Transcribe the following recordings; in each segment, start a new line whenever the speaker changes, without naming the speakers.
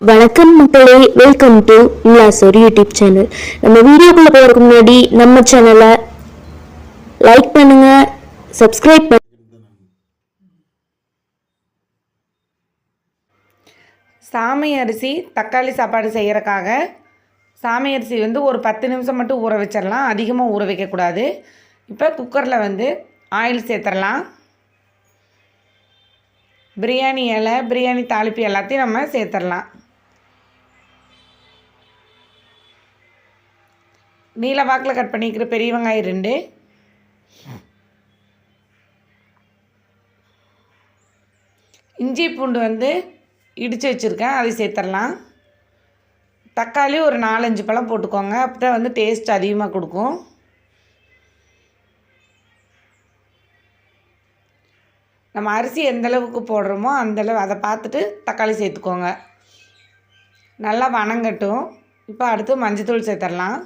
வணக்கம் மக்களே welcome to Nilasor YouTube channel நம்ம வீடியோக்குள்ள போகிறதுக்கு முன்னாடி நம்ம சேனலை லைக் பண்ணுங்க சப்ஸ்கிரைப் பண்ண
சாமை அரிசி தக்காளி சாப்பாடு செய்கிறக்காக சாமை அரிசி வந்து ஒரு பத்து நிமிஷம் மட்டும் ஊற வச்சிடலாம். அதிகமாக ஊற வைக்கக்கூடாது. இப்போ குக்கரில் வந்து ஆயில் சேர்த்துடலாம். பிரியாணி இலை பிரியாணி தாளிப்பு எல்லாத்தையும் நம்ம சேர்த்துடலாம். நீல வாக்கில் கட் பண்ணிக்கிற பெரிய வெங்காயம் ரெண்டு. இஞ்சி பூண்டு வந்து இடித்து வச்சுருக்கேன் அதை சேர்த்துடலாம். தக்காளி ஒரு நாலஞ்சு பழம் போட்டுக்கோங்க அப்போ தான் வந்து டேஸ்ட் அதிகமாக கொடுக்கும். நம்ம அரிசி எந்தளவுக்கு போடுறோமோ அந்தளவு அதை பார்த்துட்டு தக்காளி சேர்த்துக்கோங்க. நல்லா வணங்கட்டும். இப்போ அடுத்து மஞ்சத்தூள் சேர்த்துடலாம்.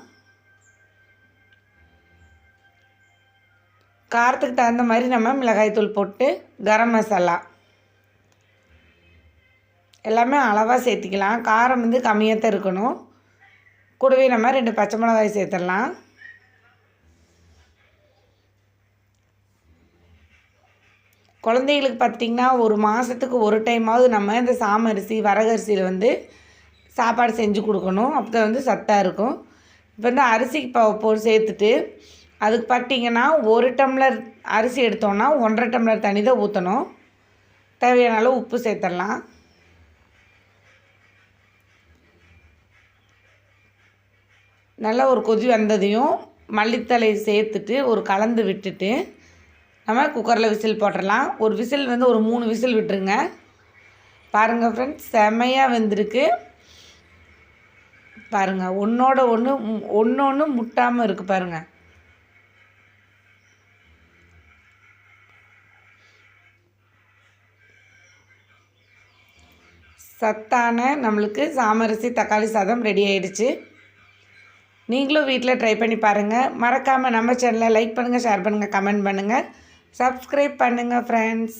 காரத்துக்கு தகுந்த மாதிரி நம்ம மிளகாய்த்தூள் போட்டு கரம் மசாலா. எல்லாமே அளவாக சேர்த்திக்கலாம். காரம் வந்து கம்மியாக தான் இருக்கணும். கூடவே நம்ம ரெண்டு பச்சை மிளகாய் சேர்த்துடலாம். குழந்தைகளுக்கு பார்த்திங்கன்னா ஒரு மாதத்துக்கு ஒரு டைமாவது நம்ம இந்த சாமரிசி வரகரிசியில் வந்து சாப்பாடு செஞ்சு கொடுக்கணும். அப்போ தான் வந்து சத்தாக இருக்கும். இப்போ வந்து அரிசிக்கு போ போ சேர்த்துட்டு அதுக்கு பார்த்திங்கன்னா ஒரு டம்ளர் அரிசி எடுத்தோன்னா ஒன்றரை டம்ளர் தண்ணி தான் ஊற்றணும் தேவையான அளவு உப்பு சேர்த்துடலாம் நல்லா ஒரு கொதி வந்ததையும் மல்லித்தலை சேர்த்துட்டு ஒரு கலந்து விட்டுட்டு நம்ம குக்கரில் விசில் போட்டுடலாம் ஒரு விசில் வந்து ஒரு மூணு விசில் விட்டுருங்க. பாருங்கள் ஃப்ரெண்ட்ஸ் செமையாக வெந்திருக்கு. பாருங்கள் ஒன்றோட ஒன்று ஒன்று ஒன்று முட்டாமல் இருக்குது பாருங்கள் சத்தான நம்மளுக்கு சாமரிசி தக்காளி சாதம் ரெடி ஆயிடுச்சு. நீங்களும் வீட்டில் ட்ரை பண்ணி பாருங்கள் மறக்காமல் நம்ம சேனலை லைக் பண்ணுங்கள் ஷேர் பண்ணுங்கள் கமெண்ட் பண்ணுங்கள் சப்ஸ்கிரைப் பண்ணுங்கள் ஃப்ரெண்ட்ஸ்